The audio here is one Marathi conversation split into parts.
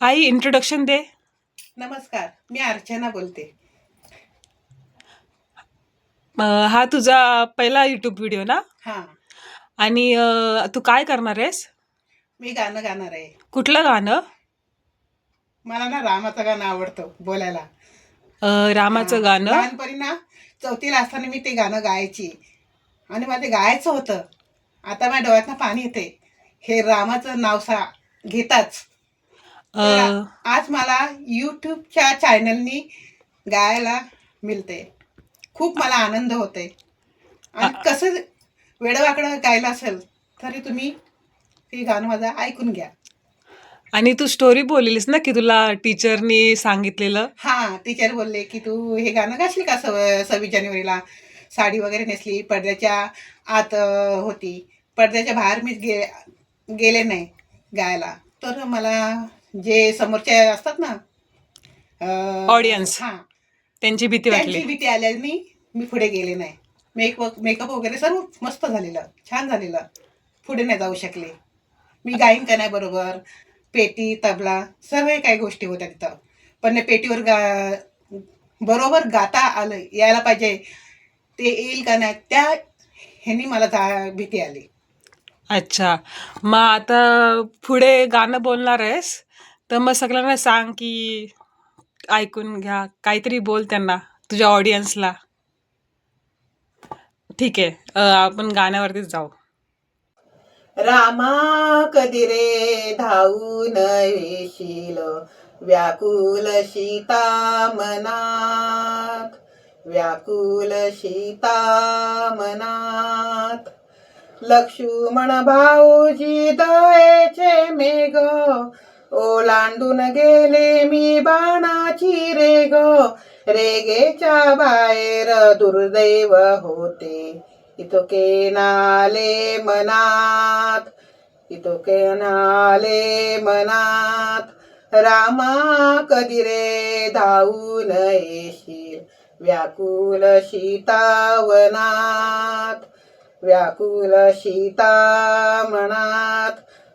आई इंट्रोडक्शन दे. नमस्कार मी अर्चना बोलते. अं, हा तुझा पहिला यूट्यूब व्हिडिओ ना? हां. आणि अं, तू काय करणार आहेस? मी गाणं गाणार आहे. कुठलं गाणं? मला ना रामाचं गाणं आवडतं बोलायला. अं, रामाचं. गाणं? लहानपणी ना चौथीला असताना मी ते गाणं गायची. आणि मला ते गायचं होतं. आता माझ्या डोळ्यातनं पाणी येते हे रामाचं नाव सा घेताच. तर आज मला यूट्यूबच्या चॅनलनी गायला मिळते. खूप मला आनंद होते आणि कसं वेडवाकडं गायलं असेल तरी तुम्ही ते गाणं माझं ऐकून घ्या. आणि तू स्टोरी बोललीस ना की तुला टीचरनी सांगितलेलं? हा टीचर बोलले की तू हे गाणं गाशील का सव सव्वीस जानेवारीला? साडी वगैरे नेसली पडद्याच्या आत होती. पडद्याच्या बाहेर मी गे गेले नाही गायला. तर मला जे समोरचे असतात ना Audience. हा. त्यांची भीती वाटली. त्यांची भीती आल्याने मी पुढे गेले नाही. मेकअप मेकअप वगैरे सर्व मस्त झालेलं छान झालेलं. पुढे नाही जाऊ शकले. मी गाईन का नाही बरोबर? पेटी तबला सर्व काही गोष्टी होत्या तिथं. पण पेटीवर गा बरोबर गाता आलं यायला पाहिजे. ते येईल का नाही त्या ह्यांनी मला जा भीती आली. अच्छा. मग आता पुढे गाणं बोलणार आहेस? तर मग सगळ्यांना सांग की ऐकून घ्या. काहीतरी बोल त्यांना तुझ्या ऑडियन्सला ठीक आहे आपण गाण्यावरतीच जाऊ. रामा कधी रे धावून येशील? व्याकुल सीता मनात व्याकुल सीता मनात लक्ष्मण भाऊजी दयेचे मेघ. ओलांडून गेले मी बाणाची रे ग रेगेच्या बाहेर दुर्दैव होते. इतके नाले मनात इतके नाले मनात. रामा कधी रे धावून येशील? व्याकुल सीतावनात व्याकुल सीता मनात.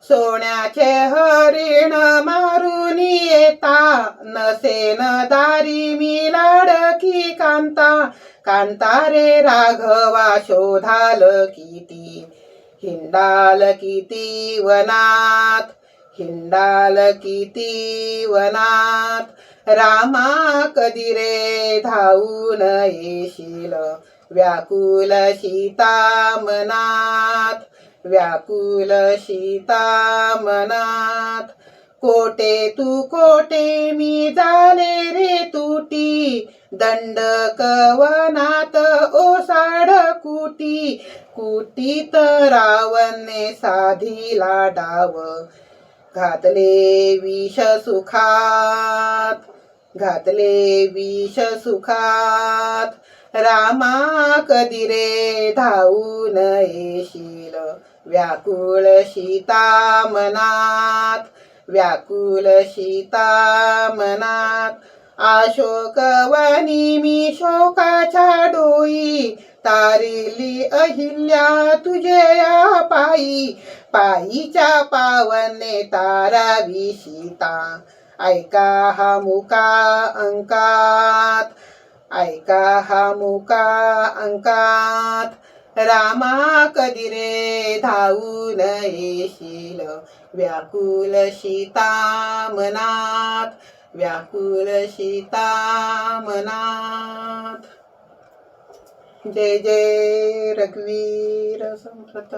सोन्याचे हरिण मारून येता नसेन दारी मी लाडकी कांता. कांता रे राघवा शोधाल किती? हिंडाल किती वनात? हिंडाल किती वनात? रामा कधी रे धावून येशील? व्याकुल सीता मनात व्याकुल सीता मनात कोटे तू कोटे मी झाले रे तुटी. दंड कवनात ओसाड कुटी. कुटीत रावणे साधीला डाव. घातले विष सुखात. घातले विष सुखात. रामा कधी रे धावून येशील? व्याकुल सीता मनात व्याकुल सीता मनात अशोकवनी मी शोकाच्या डोई तारिली अहिल्या तुझ्या पायी पायीच्या पावने तारावी सीता. ऐका हा मुका अंकात ऐका हा मुका अंकात रामा कधी रे धावून येशील व्याकुल सीता मनात व्याकुल सीता मनात जय जय रघुवीर समर्थ